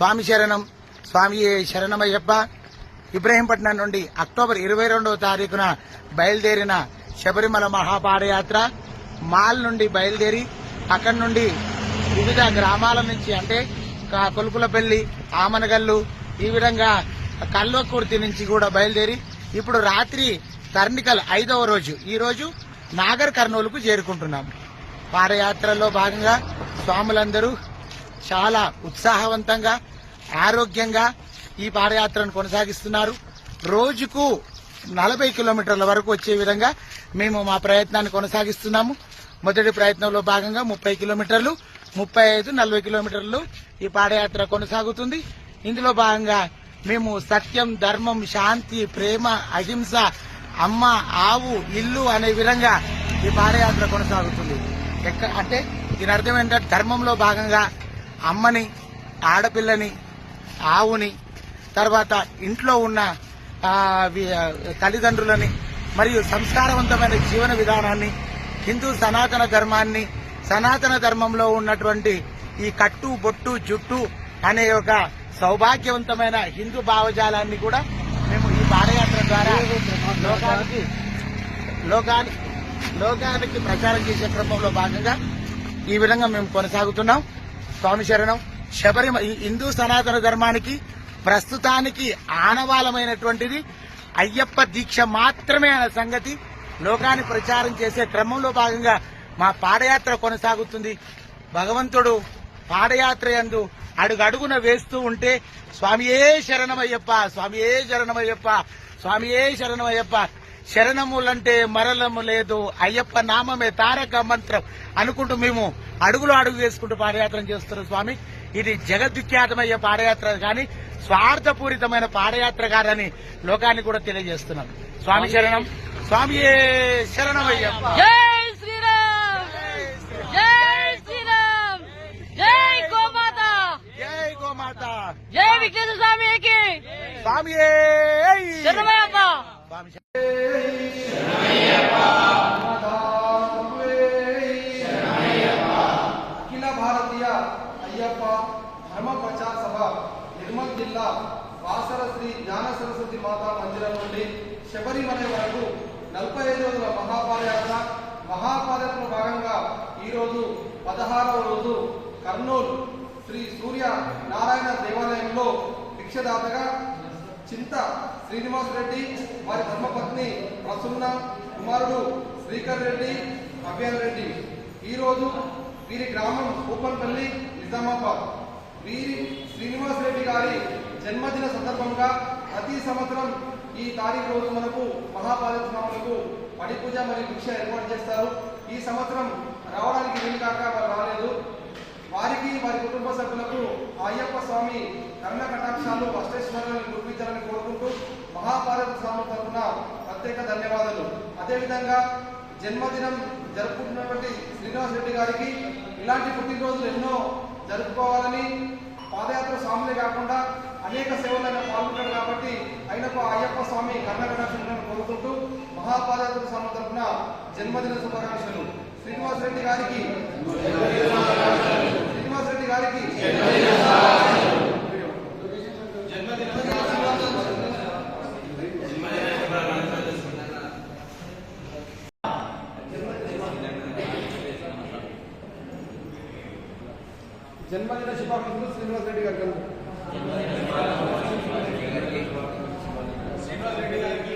స్వామి శరణం స్వామి శరణమయ్యప్ప. ఇబ్రహీంపట్నం నుండి అక్టోబర్ ఇరవై రెండవ తారీఖున బయలుదేరిన శబరిమల మహాపాదయాత్ర మాల్ నుండి బయలుదేరి అక్కడి నుండి వివిధ గ్రామాల నుంచి అంటే కొలుకులపల్లి కొలుపులపల్లి ఆమనగల్లు ఈ విధంగా కల్వకుర్తి నుంచి కూడా బయలుదేరి ఇప్పుడు రాత్రి కర్ణికల్ ఐదవ రోజు. ఈ రోజు నాగర్ కర్నూలుకు చేరుకుంటున్నాం. పాదయాత్రలో భాగంగా స్వాములందరూ చాలా ఉత్సాహవంతంగా ఆరోగ్యంగా ఈ పాదయాత్రను కొనసాగిస్తున్నారు. రోజుకు నలభై కిలోమీటర్ల వరకు వచ్చే విధంగా మేము మా ప్రయత్నాన్ని కొనసాగిస్తున్నాము. మొదటి ప్రయత్నంలో భాగంగా ముప్పై కిలోమీటర్లు ముప్పై ఐదు నలభై కిలోమీటర్లు ఈ పాదయాత్ర కొనసాగుతుంది. ఇందులో భాగంగా మేము సత్యం ధర్మం శాంతి ప్రేమ అహింస అమ్మ ఆవు ఇల్లు అనే విధంగా ఈ పాదయాత్ర కొనసాగుతుంది. ఎక్క అంటే దీని అర్థం ఏంటంటే ధర్మంలో భాగంగా అమ్మని ఆడపిల్లని ఆవుని తర్వాత ఇంట్లో ఉన్న తల్లిదండ్రులని మరియు సంస్కారవంతమైన జీవన విధానాన్ని హిందూ సనాతన ధర్మాన్ని సనాతన ధర్మంలో ఉన్నటువంటి ఈ కట్టు బొట్టు జుట్టు అనే ఒక సౌభాగ్యవంతమైన హిందూ భావజాలాన్ని కూడా మేము ఈ పాదయాత్ర ద్వారా లోకానికి లోకానికి లోకానికి ప్రచారం చేసే క్రమంలో భాగంగా ఈ విధంగా మేము కొనసాగుతున్నాం. స్వామి శరణం. శబరిమ ఈ హిందూ సనాతన ధర్మానికి ప్రస్తుతానికి ఆనవాలమైనటువంటిది. అయ్యప్ప దీక్ష మాత్రమే అనే సంగతి లోకాన్ని ప్రచారం చేసే క్రమంలో భాగంగా మా పాదయాత్ర కొనసాగుతుంది. భగవంతుడు పాదయాత్ర యందు అడుగడుగున వేస్తూ ఉంటే స్వామియే శరణమయ్యప్ప స్వామియే శరణమయ్యప్ప స్వామియే శరణమయ్యప్ప శరణములంటే మరలము లేదు. అయ్యప్ప నామమే తారక మంత్రం అనుకుంటూ మేము అడుగులు అడుగు వేసుకుంటూ పాదయాత్ర చేస్తున్నాం స్వామి. ఇది జగద్విఖ్యాతమయ్యే పాదయాత్ర కానీ స్వార్థపూరితమైన పాదయాత్ర కాదని లోకాన్ని కూడా తెలియజేస్తున్నాం. స్వామి శరణం. స్వామియే శరణమయ్యప్ప. జై శ్రీరామ్. జై శ్రీరామ్. జై గోమాత. జై గోమాత. జై విఘ్నేశ్వర స్వామికి స్వామియే. శరణమయ్యప్ప. నిర్మల్ జిల్లా వాసర శ్రీ జ్ఞాన సరస్వతి మాతా మందిరం నుండి శబరిమల వరకు నలభై ఐదు రోజుల మహాపాదయాత్ర మహాపాదయాత్రలో భాగంగా ఈరోజు పదహారవ రోజు కర్నూలు శ్రీ సూర్య నారాయణ దేవాలయంలో భిక్షదాతగా చింత శ్రీనివాస్ రెడ్డి వారి ధర్మపత్ని ప్రసన్న కుమారుడు శ్రీకర్ రెడ్డి అభ్యన్ రెడ్డి. ఈరోజు వీరి గ్రామం కూపన్పల్లి నిజామాబాద్. వీరి శ్రీనివాస్ రెడ్డి గారి జన్మదిన సందర్భంగా ప్రతి సంవత్సరం ఈ తారీఖు రోజు మనకు మహాపాదక స్వాములకు పూజ మరియు భిక్ష ఏర్పాటు చేస్తారు. ఈ సంవత్సరం రావడానికి వీలు కాక వారు రాలేదు. వారికి వారి కుటుంబ సభ్యులకు అయ్యప్ప స్వామి కరుణ కటాక్షాలు అష్టేశ్వరులను కురిపించాలని కోరుకుంటూ మహాభారత స్వామి తరఫున ప్రత్యేక ధన్యవాదాలు. అదేవిధంగా జన్మదినం జరుపుకుంటున్నటువంటి శ్రీనివాస్ రెడ్డి గారికి ఇలాంటి పుట్టినరోజులు ఎన్నో జరుపుకోవాలని పాదయాత్ర స్వాములే కాకుండా అనేక సేవలు ఆయన పాల్గొంటాడు కాబట్టి అయినకు అయ్యప్ప స్వామి కరుణ కోరుకుంటూ మహాపాదయాత్ర స్వామి తరఫున జన్మదిన శుభాకాంక్షలు. శ్రీనివాస్ రెడ్డి గారికి శ్రీనివాస్ రెడ్డి గారికి జన్మదిన శుభాకాంక్షలు శ్రీనివాస్ రెడ్డి గారికి జన్మదిన శుభాకాంక్షలు శ్రీనివాస్ రెడ్డి గారికి